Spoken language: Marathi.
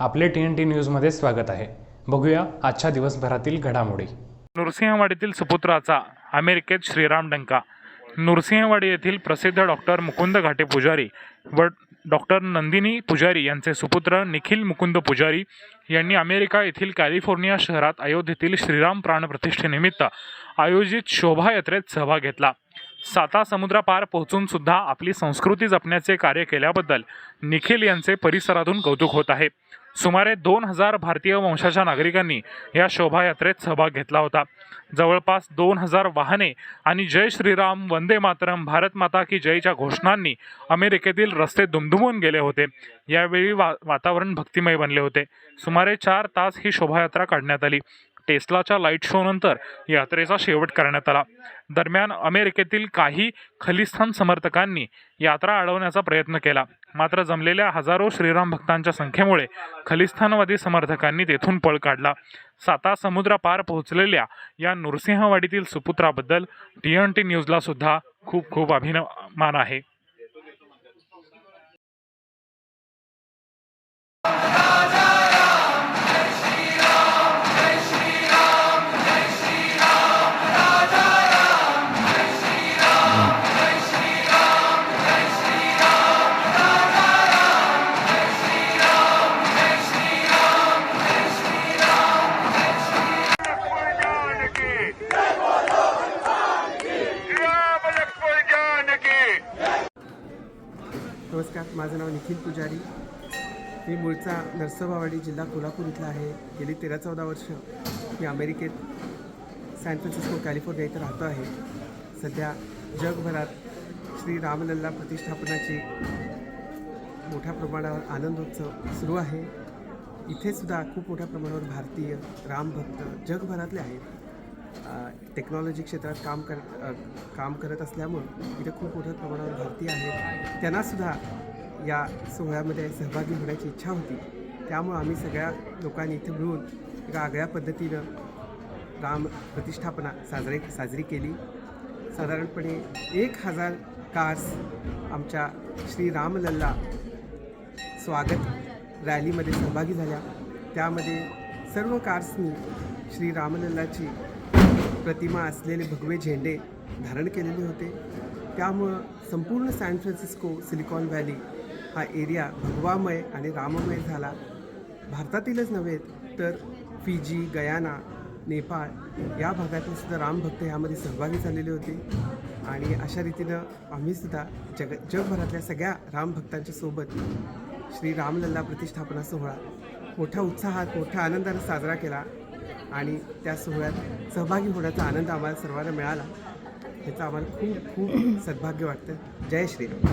आपले टी एन टी न्यूजमध्ये स्वागत आहे. बघूया आजच्या दिवसभरातील घडामोडी. नृसिंहवाडीतील सुपुत्राचा अमेरिकेत श्रीराम डंका. नृसिंहवाडी येथील प्रसिद्ध डॉक्टर मुकुंद घाटे पुजारी व डॉक्टर नंदिनी पुजारी यांचे सुपुत्र निखिल मुकुंद पुजारी यांनी अमेरिका येथील कॅलिफोर्निया शहरात अयोध्येतील श्रीराम प्राण प्रतिष्ठेनिमित्त आयोजित शोभायात्रेत सहभाग घेतला. साता समुद्रापार पोहोचून सुद्धा आपली संस्कृती जपण्याचे कार्य केल्याबद्दल निखिल यांचे परिसरातून कौतुक होत आहे. सुमारे दोन हजार भारतीय वंशाच्या नागरिकांनी या शोभायात्रेत सहभाग घेतला होता. जवळपास दोन हजार वाहने आणि जय श्रीराम वंदे मातरम भारत माता की जयच्या घोषणांनी अमेरिकेतील रस्ते दुमदुमून गेले होते. यावेळी वा वातावरण भक्तिमय बनले होते. सुमारे चार तास ही शोभायात्रा काढण्यात आली. टेस्लाच्या लाइट शो नंतर यात्रेचा शेवट करण्यात आला. दरम्यान अमेरिकेतील काही खलिस्तान समर्थकांनी यात्रा अडवण्याचा प्रयत्न केला. मात्र जमलेल्या हजारो श्रीराम भक्तांच्या संख्येमुळे खलिस्तानवादी समर्थकांनी तेथून पळ काढला. साता समुद्रापार पोहोचलेल्या या नृसिंहवाडीतील सुपुत्राबद्दल टी एन टी न्यूजला सुद्धा खूप खूप अभिनमान आहे. नमस्कार माझं नाव निखिल पुजारी. मी मूळचा नरसोबावाडी जिल्हा कोल्हापूर इथला आहे. गेली तेरा चौदा वर्ष मी अमेरिकेत सॅन फ्रान्सिस्को कॅलिफोर्निया इथं राहतो आहे. सध्या जगभरात श्री रामलल्ला प्रतिष्ठापनाची मोठ्या प्रमाणावर आनंदोत्सव सुरू आहे. इथे सुद्धा खूप मोठ्या प्रमाणावर भारतीय रामभक्त जगभरातले आहेत. टेक्नॉलॉजी क्षेत्रात काम कर काम करत असल्यामुळं इथे खूप मोठ्या प्रमाणावर भारतीय आहेत. त्यांनासुद्धा या सोहळ्यामध्ये सहभागी होण्याची इच्छा होती. त्यामुळं आम्ही सगळ्या लोकांनी इथे मिळून एका आगळ्या पद्धतीनं राम प्रतिष्ठापना साजरी साजरी केली. साधारणपणे एक हजार कार्स आमच्या श्री रामलल्ला स्वागत रॅलीमध्ये सहभागी झाल्या. त्यामध्ये सर्व कार्सनी श्री रामलल्लाची प्रतिमा असलेले भगवे झेंडे धारण केलेले होते. त्यामुळं संपूर्ण सॅन फ्रान्सिस्को सिलिकॉन व्हॅली हा एरिया भगवामय आणि राममय झाला. भारतातीलच नव्हे तर फिजी गयाना नेपाळ या भागातील सुद्धा रामभक्त ह्यामध्ये सहभागी झालेले होते. आणि अशा रीतीनं आम्हीसुद्धा जग जगभरातल्या सगळ्या रामभक्तांच्या सोबत श्री रामलल्ला प्रतिष्ठापना सोहळा मोठ्या उत्साहात मोठ्या आनंदाने साजरा केला. आणि त्या सोहळ्यात सहभागी होण्याचा आनंद आम्हाला सर्वांना मिळाला. ह्याचं आम्हाला खूप खूप सद्भाग्य वाटतं जय श्रीराम.